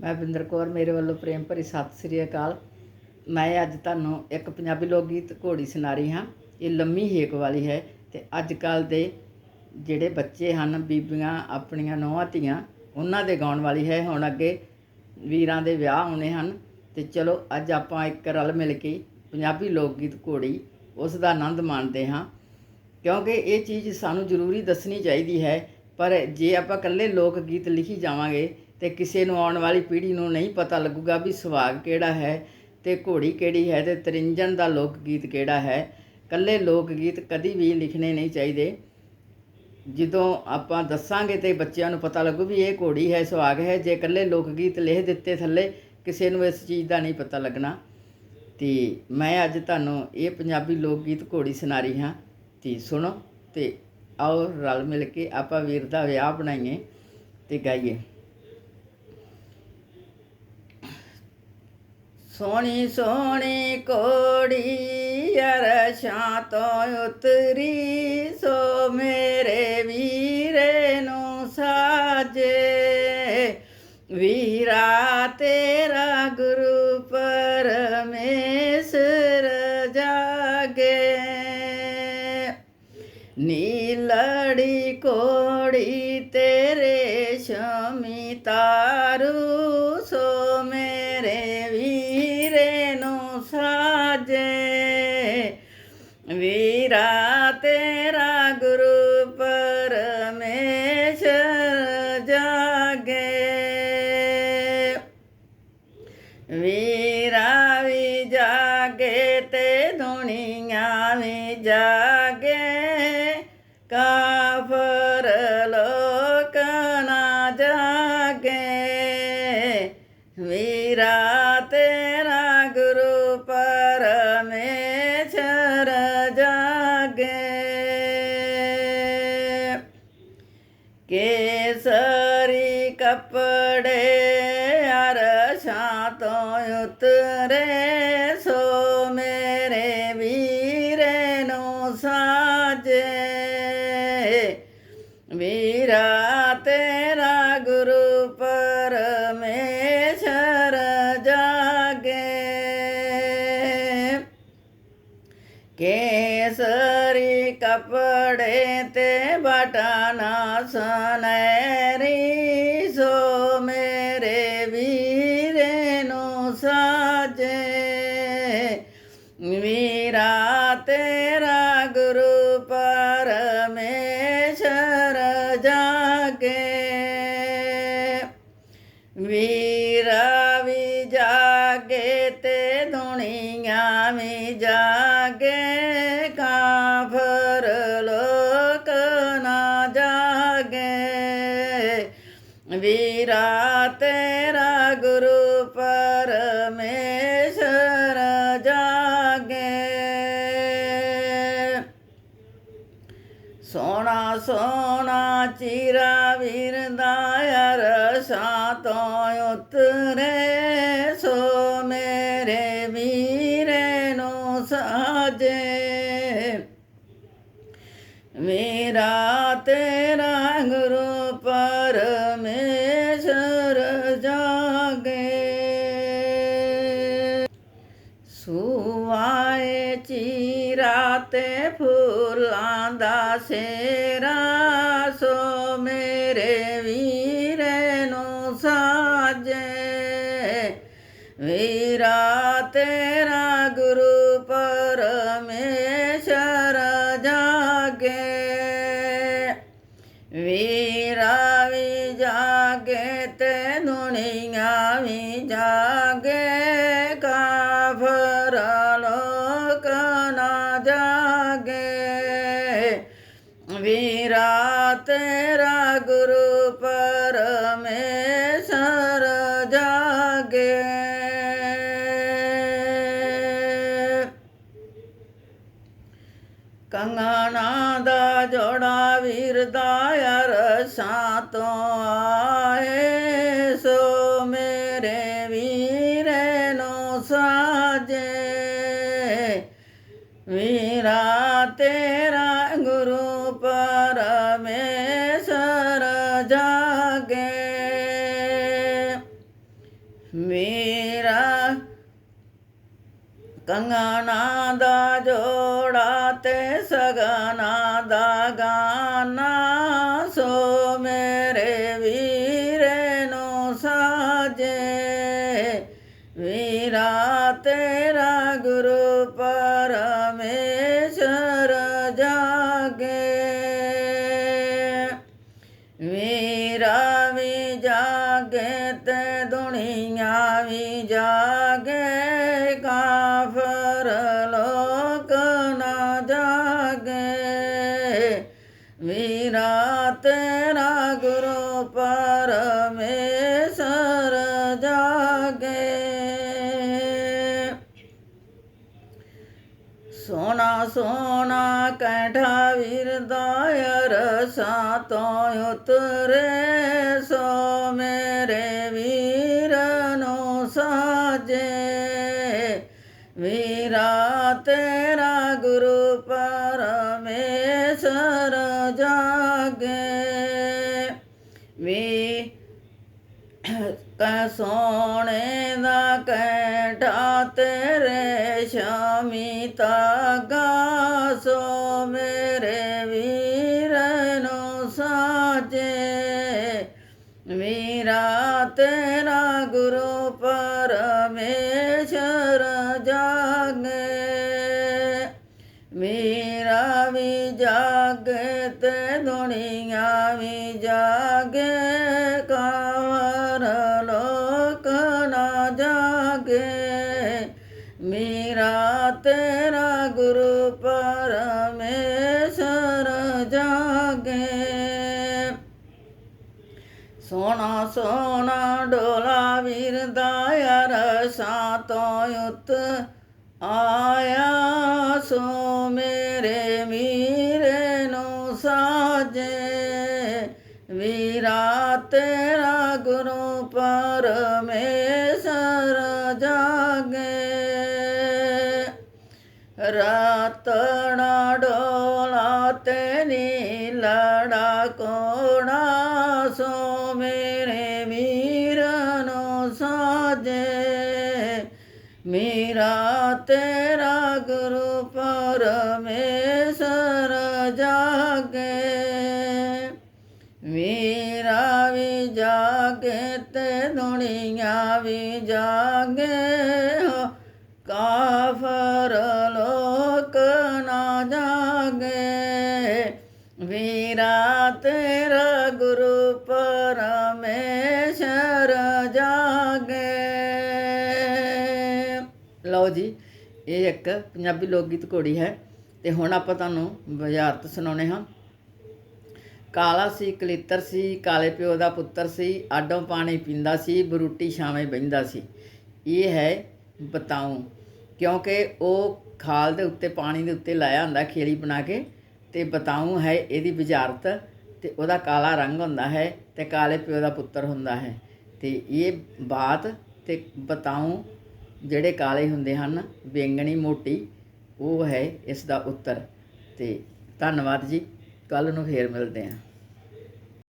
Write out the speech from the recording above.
ਮੈਂ ਬਿੰਦਰ ਕੌਰ, ਮੇਰੇ ਵੱਲੋਂ ਪ੍ਰੇਮ ਭਰੀ ਸਤਿ ਸ੍ਰੀ ਅਕਾਲ। ਮੈਂ ਅੱਜ ਤੁਹਾਨੂੰ ਇੱਕ ਪੰਜਾਬੀ ਲੋਕ ਗੀਤ ਘੋੜੀ ਸੁਣਾ ਰਹੀ ਹਾਂ। ਇਹ ਲੰਮੀ ਹੇਕ ਵਾਲੀ ਹੈ ਤੇ ਅੱਜ ਕੱਲ ਦੇ ਜਿਹੜੇ ਬੱਚੇ ਹਨ, ਬੀਬੀਆਂ, ਆਪਣੀਆਂ ਨੌਹਾਂ ਧੀਆਂ, ਉਹਨਾਂ ਦੇ ਗਾਉਣ ਵਾਲੀ ਹੈ। ਹੁਣ ਅੱਗੇ ਵੀਰਾਂ ਦੇ ਵਿਆਹ ਆਉਣੇ ਹਨ ਤੇ ਚਲੋ ਅੱਜ ਆਪਾਂ ਇੱਕ ਰਲ ਮਿਲ ਕੇ ਪੰਜਾਬੀ ਲੋਕ ਗੀਤ ਘੋੜੀ ਉਸ ਦਾ ਆਨੰਦ ਮਾਣਦੇ ਹਾਂ। ਕਿਉਂਕਿ ਇਹ ਚੀਜ਼ ਸਾਨੂੰ ਜ਼ਰੂਰੀ ਦੱਸਣੀ ਚਾਹੀਦੀ ਹੈ, ਪਰ ਜੇ ਆਪਾਂ ਇਕੱਲੇ ਲੋਕ ਗੀਤ ਲਿਖੀ ਜਾਵਾਂਗੇ ਤੇ ਕਿਸੇ ਨੂੰ ਆਉਣ ਵਾਲੀ ਪੀੜ੍ਹੀ ਨੂੰ ਨਹੀਂ ਪਤਾ ਲੱਗੂਗਾ ਵੀ ਸੁਹਾਗ ਕਿਹੜਾ ਹੈ ਤੇ ਘੋੜੀ ਕਿਹੜੀ ਹੈ ਤੇ ਤਰਿੰਜਣ ਦਾ ਲੋਕ ਗੀਤ ਕਿਹੜਾ ਹੈ। ਇਕੱਲੇ ਲੋਕ ਗੀਤ ਕਦੀ ਵੀ ਲਿਖਣੇ ਨਹੀਂ ਚਾਹੀਦੇ। ਜਦੋਂ ਆਪਾਂ ਦੱਸਾਂਗੇ ਤੇ ਬੱਚਿਆਂ ਨੂੰ ਪਤਾ ਲੱਗੂ ਵੀ ਇਹ ਘੋੜੀ ਹੈ, ਸੁਹਾਗ ਹੈ, ਜੇ ਇਕੱਲੇ ਲੋਕ ਗੀਤ ਲਿਖ ਦਿੱਤੇ ਥੱਲੇ, ਕਿਸੇ ਨੂੰ ਇਸ ਚੀਜ਼ ਦਾ ਨਹੀਂ ਪਤਾ ਲੱਗਣਾ। ਤੇ ਮੈਂ ਅੱਜ ਤੁਹਾਨੂੰ ਇਹ ਪੰਜਾਬੀ ਲੋਕ ਗੀਤ ਘੋੜੀ ਸੁਣਾ ਰਹੀ ਹਾਂ। ਤੇ ਸੁਣੋ ਤੇ ਆਓ ਰਲ ਮਿਲ ਕੇ ਆਪਾਂ ਵੀਰ ਦਾ ਵਿਆਹ ਬਣਾਈਏ ਤੇ ਗਾਈਏ। ਸੋਹਣੀ ਸੋਹਣੀ ਕੋੜੀ ਅਰਸ਼ਾਂ ਤੋਂ ਉਤਰੀ, ਸੋ ਮੇਰੇ ਵੀਰੇ ਨੂੰ ਸਾਜੇ। ਵੀਰਾ ਤੇਰਾ ਗੁਰੂ ਪਰਮੇਸ਼ਰ ਜਾਗੇ। ਨੀਲੜੀ ਕੋ ਵੀਰਾ ਕੇਸਰੀ ਕੱਪੜੇ ਅਰਸ਼ਾਂ ਤੋਂ ਉਤਰੇ, ਸੋ ਮੇਰੇ ਵੀਰੇ ਨੂੰ ਸਾਜੇ। ਵੀਰਾ ਤੇਰਾ ਗੁਰੂ ਪਰਮੇਸ਼ਰ ਜਾਗੇ। ਕੇਸਰੀ ਕਪੜੇ ਤੇ ਸੋ ਮੇਰੇ ਵੀਰੇ ਨੂੰ ਸਾਜੇ। ਵੀਰਾ ਤੇਰਾ ਗੁਰੂ ਪਰਮੇਸ਼ਰ ਜਾਗੇ। ਵੀਰਾ ਪਰਮੇਸ਼ਰ ਜਾਗੇ। ਸੋਨਾ ਸੋਨਾ ਚੀਰਾ ਵੀਰ ਦਾ ਤੋਂ ਉਤਰੇ ਸੋ ਮੇਰੇ। ਸੁਆਏ ਚੀਰਾ ਤੇ ਫੁੱਲਾਂ ਦਾ ਸੇਰਾ। ਜਾਗੇ। ਵੀਰਾ ਤੇਰਾ ਗੁਰੂ ਪਰਮੇਸ਼ਰ ਜਾਗੇ। ਕੰਗਣਾ ਦਾ ਜੋੜਾ ਵੀਰ ਦਾ ਅਰਸਾਂ ਤੋਂ ਆਏ। ਗਾਨਾ ਸੋ ਮੇਰੇ ਵੀਰੇ ਨੂੰ ਸਾਜੇ। ਵੀਰਾ ਤੇਰਾ ਗੁਰੂ ਪਰਮੇਸ਼ਰ ਜਾਗੇ। ਵੀਰਾ ਪਰਮੇਸ਼ਰ ਜਾਗੇ। ਸੋਨਾ ਸੋਨਾ ਕੈਠਾ ਵੀਰਦਾਇਰ ਸਾਤੋਂ ਉਤਰੇ ਸੋ ਮੇਰੇ ਵੀਰ ਕੈ ਦਾ ਕੈਟਾ ਤੇਰੇ ਸ਼ਾਮੀ ਤਾਗਾ ਸੋ ਮੇਰੇ ਵੀਰ ਨੂੰ ਸਾਜੇ। ਵੀਰਾ ਤੇਰਾ ਗੁਰੂ ਪਰਮੇਸ਼ਰ ਮੇਰਾ ਤੇਰਾ ਗੁਰੂ ਪਰਮੇਸ਼ਰ ਜਾਗੇ। ਸੋਨਾ ਸੋਨਾ ਡੋਲਾ ਵੀਰ ਦਾ ਯਾਰ ਸਾਤੋਂ ਉਤ ਆਇਆ ਸੋ ਮੇਰੇ ਮੀਰੇ ਨੂੰ ਸਾਜੇ। ਵੀਰਾ ਤੇਰਾ ਗੁਰੂ ਪਰਮੇਸ਼ਰ ਜਾਗੇ ਰਤਨਾ ਡੋਲਾ ਤੇ ਨੀ ਲੜਾ ਕੋਣਾ ਸੋ ਮੇਰੇ ਵੀਰ ਨੂੰ ਸਾਜੇ। ਮੇਰਾ ਤੇਰਾ ਗੁਰੂ ਪਰਮੇਸ਼ਰ ਜਾਗੇ। ਮੇਰਾ ਵੀ ਵੀਰਾ ਤੇਰਾ ਗੁਰੂ ਪਰਮੇਸ਼ਰ ਜਾਗੇ। ਲਓ ਜੀ, ਇਹ ਇੱਕ ਪੰਜਾਬੀ ਲੋਕ ਗੀਤ ਘੋੜੀ ਹੈ ਤੇ ਹੁਣ ਆਪਾਂ ਤੁਹਾਨੂੰ ਬਜ਼ਾਰਤ ਸੁਣਾਉਣੇ ਹਾਂ। ਕਾਲਾ ਸੀ, ਕਲਿੱਤਰ ਸੀ, ਕਾਲੇ ਪਿਓ ਦਾ ਪੁੱਤਰ ਸੀ, ਆਡੋਂ ਪਾਣੀ ਪੀਂਦਾ ਸੀ, ਬਰੂਟੀ ਛਾਵੇਂ ਬਹਿੰਦਾ ਸੀ। ਇਹ ਹੈ ਬਤਾਉ ਕਿਉਂਕਿ ਉਹ ਖਾਲ ਦੇ ਉੱਤੇ, ਪਾਣੀ ਦੇ ਉੱਤੇ ਲਾਇਆ ਹੁੰਦਾ ਖੇਲੀ ਬਣਾ ਕੇ ਤੇ ਬਤਾਉ ਹੈ ਇਹਦੀ ਬੁਝਾਰਤ ਤੇ ਉਹਦਾ ਕਾਲਾ ਰੰਗ ਹੁੰਦਾ ਹੈ ਤੇ ਕਾਲੇ ਪਿਓ ਦਾ ਪੁੱਤਰ ਹੁੰਦਾ ਹੈ। ਤੇ ਇਹ ਬਾਤ ਤੇ ਬਤਾਉ ਜਿਹੜੇ ਕਾਲੇ ਹੁੰਦੇ ਹਨ, ਬੇਂਗਣੀ ਮੋਟੀ, ਉਹ ਹੈ ਇਸ ਦਾ ਉੱਤਰ। ਤੇ ਧੰਨਵਾਦ ਜੀ ਕੱਲ ਨੂੰ ਫੇਰ ਮਿਲਦੇ ਹਾਂ।